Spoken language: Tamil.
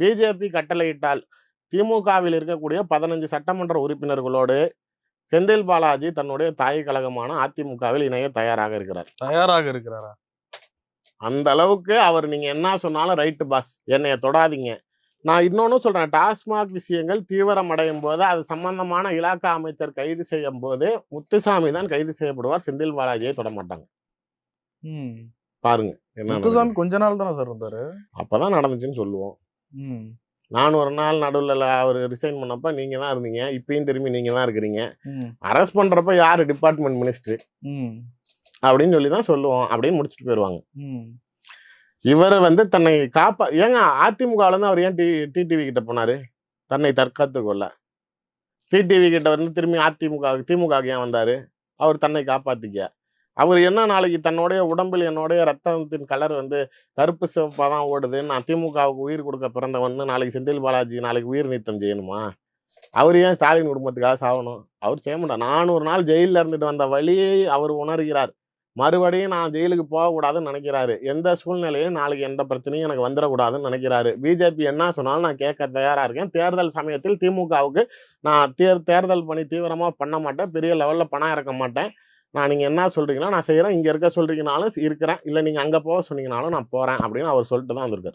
பிஜேபி கட்டளையிட்டால் திமுகவில் இருக்கக்கூடிய பதினஞ்சு சட்டமன்ற உறுப்பினர்களோடு செந்தில் பாலாஜி தன்னுடைய தாய் கழகமான அதிமுகவில் இணைய தயாராக இருக்கிறார். தயாராக இருக்கிறாரா? அந்த அளவுக்கு அவர் நீங்க என்ன சொன்னாலும் ரைட்டு பாஸ் என்னைய தொடாதீங்க. நான் இன்னொன்னு சொல்றேன் டாஸ்மாக் விஷயங்கள் தீவிரம் அடையும் போது அது சம்பந்தமான இலாக்கா அமைச்சர் கைது செய்யும் போது முத்துசாமி தான் கைது செய்யப்படுவார் செந்தில் பாலாஜியை தொட மாட்டாங்க. ம். பாருங்க என்ன முத்துசாமி. கொஞ்ச நாள் தானே சார் இருந்தாரு அப்பதான் நடந்துச்சுன்னு சொல்லுவோம். நான் ஒரு நாள் நடுவில் அவர் ரிசைன் பண்ணப்ப நீங்க தான் இருந்தீங்க. இப்பயும் திரும்பி நீங்க தான் இருக்கிறீங்க அரெஸ்ட் பண்றப்ப யாரு டிபார்ட்மெண்ட் மினிஸ்டர் அப்படின்னு சொல்லி தான் சொல்லுவோம். அப்படின்னு முடிச்சுட்டு போயிடுவாங்க இவர் வந்து தன்னை காப்பா ஏங்க அதிமுகவில் இருந்து அவர் ஏன் டி டிடிவி கிட்ட போனாரு? தன்னை தற்காத்து கொள்ள டிடிவி கிட்ட வந்து திரும்பி அதிமுக திமுக ஏன் வந்தாரு? அவர் தன்னை காப்பாத்திக்க. அவர் என்ன நாளைக்கு தன்னுடைய உடம்பில் என்னுடைய ரத்தத்தின் கலர் வந்து கருப்பு சிவப்பாக தான் ஓடுது. நான் திமுகவுக்கு உயிர் கொடுக்க பிறந்தவன்னு நாளைக்கு செந்தில் பாலாஜி நாளைக்கு உயிர் நீத்தம் செய்யணுமா? அவர் ஏன் ஸ்டாலின் குடும்பத்துக்காக சாகணும் அவர் செய்ய மாட்டார். நானூறு நாள் ஜெயிலில் இருந்துட்டு வந்த வழியை அவர் உணர்கிறார். மறுபடியும் நான் ஜெயிலுக்கு போகக்கூடாதுன்னு நினைக்கிறாரு. எந்த சூழ்நிலையும் நாளைக்கு எந்த பிரச்சனையும் எனக்கு வந்துடக்கூடாதுன்னு நினைக்கிறாரு. பிஜேபி என்ன சொன்னாலும் நான் கேட்க தயாராக இருக்கேன். தேர்தல் சமயத்தில் திமுகவுக்கு நான் தேர் தேர்தல் பணி தீவிரமாக பண்ண மாட்டேன். பெரிய லெவலில் பணம் இறக்க மாட்டேன். நான் நீங்கள் என்ன சொல்கிறீங்களோ நான் செய்கிறேன் இங்கே இருக்க சொல்கிறீங்கனாலும் இருக்கிறேன். இல்லை நீங்கள் அங்கே போக சொன்னீங்கனாலும் நான் போகிறேன் அப்படின்னு அவர் சொல்லிட்டு தான் வந்திருக்காரு.